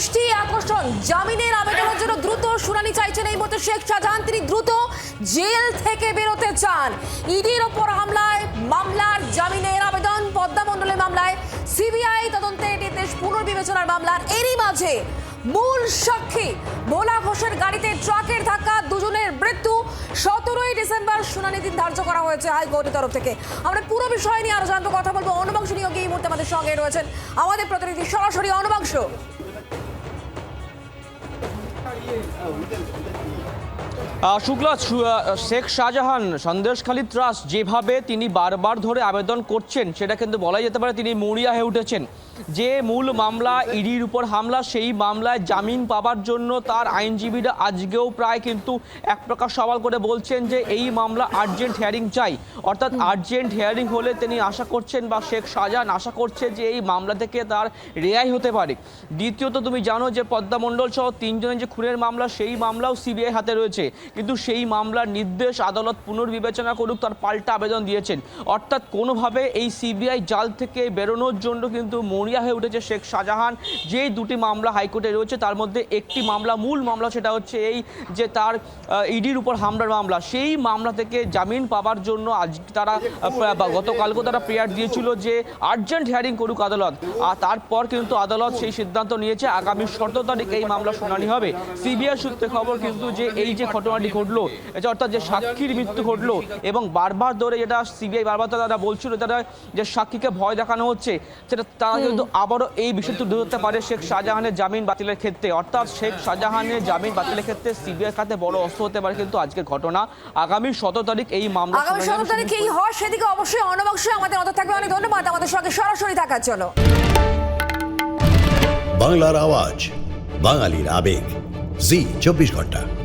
দৃষ্টি আকর্ষণ। জামিনের আবেদনের জন্য দ্রুত শুনানি চাইছেন এই মুহূর্তে শেখ শাহজাহান। তিনি দ্রুত জেল থেকে বেরোতে চান। ইডির ওপর হামলায়, মামলার জামিনের আবেদন, পদ্মা মণ্ডলের মামলায়, সিবিআই তদন্তে নির্দেশ পুনর্বিবেচনার মামলার এরই মাঝে মূল সাক্ষী ভোলা ঘোষের গাড়িতে ট্রাকের ধাক্কা, দুজনের মৃত্যু। সতেরোই ডিসেম্বর শুনানি দিন ধার্য করা হয়েছে হাইকোর্টের তরফ থেকে। আমরা পুরো বিষয় নিয়ে আরও জানব, কথা বলব। অনুবাংশ নিয়োগ এই মুহূর্তে আমাদের সঙ্গে রয়েছেন আমাদের প্রতিনিধি, সরাসরি অনুবাংশ। শুক্লা শেখ শাহজাহান সন্দেশখালী ট্রাস্ট যেভাবে তিনি বারবার ধরে আবেদন করছেন, সেটা কিন্তু বলাই যেতে পারে তিনি মরিয়া হয়ে উঠেছেন। যে মূল মামলা, ইডির উপর হামলা, সেই মামলায় জামিন পাবার জন্য তার আইনজীবীরা আজকেও প্রায় কিন্তু এক প্রকার সওয়াল করে বলছেন যে এই মামলা আর্জেন্ট হিয়ারিং চাই। অর্থাৎ আর্জেন্ট হিয়ারিং হলে তিনি আশা করছেন বা শেখ শাহজাহান আশা করছে যে এই মামলা থেকে তার রেয়াই হতে পারে। দ্বিতীয়ত, তুমি জানো যে পদ্মা মণ্ডল সহ তিনজনের যে খুনের মামলা, সেই মামলাও সিবিআই হাতে রয়েছে। কিন্তু সেই মামলার নির্দেশ আদালত পুনর্বিবেচনা করুক, তার পাল্টা আবেদন দিয়েছেন। অর্থাৎ কোনোভাবে এই সিবিআই জাল থেকে বেরোনোর জন্য কিন্তু মরিয়া হয়ে উঠেছে শেখ শাহজাহান। যেই দুটি মামলা হাইকোর্টে রয়েছে, তার মধ্যে একটি মামলা, মূল মামলা সেটা হচ্ছে এই যে তার ইডির উপর হামলার মামলা। সেই মামলা থেকে জামিন পাবার জন্য আজ তারা গতকালকেও তারা প্রেয়ার দিয়েছিল যে আর্জেন্ট হিয়ারিং করুক আদালত। আর তারপর কিন্তু আদালত সেই সিদ্ধান্ত নিয়েছে, আগামী সতেরো তারিখ এই মামলা শুনানি হবে। সিবিআই সূত্রে খবর কিন্তু যে এই যে ঘটনাটি ঘটলো এটা অর্থাৎ যে সাক্ষীর মৃত্যু ঘটলো এবং বারবার ধরে যেটা সিবিআই বারবার তারা বলছিল তারা যে সাক্ষীকে ভয় দেখানো হচ্ছে সেটা তারা কিন্তু আবারও এই বিষয়টি তুলে ধরতে পারে শেখ শাহজাহানের জামিন বাতিলের ক্ষেত্রে। অর্থাৎ শেখ শাহজাহানের জামিন বাতিলের ক্ষেত্রে সিবিআই খাতে বড় অস্ত্র হতে পারে কিন্তু আজকের ঘটনা। আগামী সতেরো তারিখ এই মামলা আগামী। সতেরো তারিখে এই হয় সেদিকে অবশ্যই অনুবাংশ আমাদের নজর থাকবে। অনেক ধন্যবাদ। আমাদের সঙ্গে সরাসরি থাকার জন্য বাংলার আওয়াজ বাঙালির আবেগ। জি চব্বিশ ঘণ্টা।